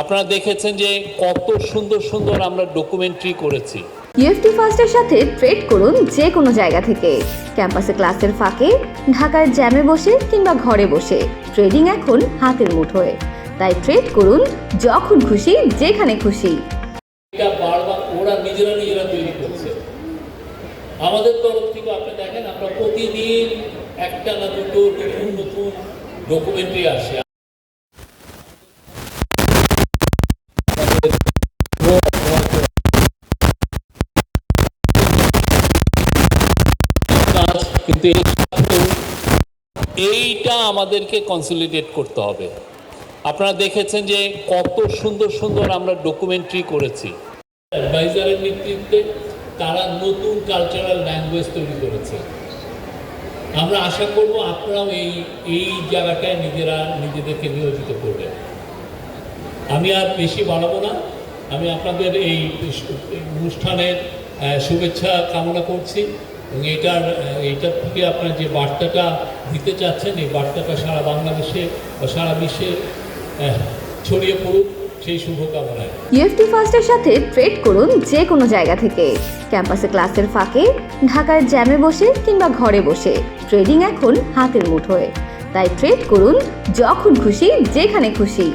আপনারা দেখেছেন যে কত সুন্দর সুন্দর আমরা ডকুমেন্টারি করেছি। ইউএফটি ফার্স্টের সাথে ট্রেড করুন যে কোনো জায়গা থেকে। ক্যাম্পাসে ক্লাসের ফাঁকে ঢাকার জ্যামে বসে কিংবা ঘরে বসে। ট্রেডিং এখন হাতের মুঠোয়। তাই ট্রেড করুন যখন খুশি যেখানে খুশি। এটা বারবার ওরা নিজেরা নিজেরা তৈরি করছে। আমাদের তরফ থেকে আপনি দেখেন আমরা প্রতিদিন একটা না দুটো নতুন নতুন ডকুমেন্টারি আসে। কিন্তু এইটা আমাদেরকে কনসলিডেট করতে হবে। আপনারা দেখেছেন যে কত সুন্দর সুন্দর আমরা ডকুমেন্টারি করেছি। অ্যাডভাইজারের নেতৃত্বে তারা নতুন কালচারাল ল্যাঙ্গুয়েজ তৈরি করেছে। আমরা আশা করব আপনারাও এই এই জায়গাটায় নিজেরা নিজেদেরকে নিয়োজিত করবেন। আমি আর বেশি বাড়াবো না। আমি আপনাদের এই অনুষ্ঠানের শুভেচ্ছা কামনা করছি। এবং এটার এইটার থেকে আপনার যে বার্তাটা দিতে চাচ্ছেন, এই বার্তাটা সারা বাংলাদেশে বা সারা বিশ্বে ছড়িয়ে পড়ুক, সেই ফার্স্টের সাথে ট্রেড করুন যে কোনো জায়গা থেকে। ক্যাম্পাসে ক্লাসের ফাঁকে, ঢাকার জ্যামে বসে কিংবা ঘরে বসে। ট্রেডিং এখন হাতের মুঠোয়। তাই ট্রেড করুন যখন খুশি, যেখানে খুশি।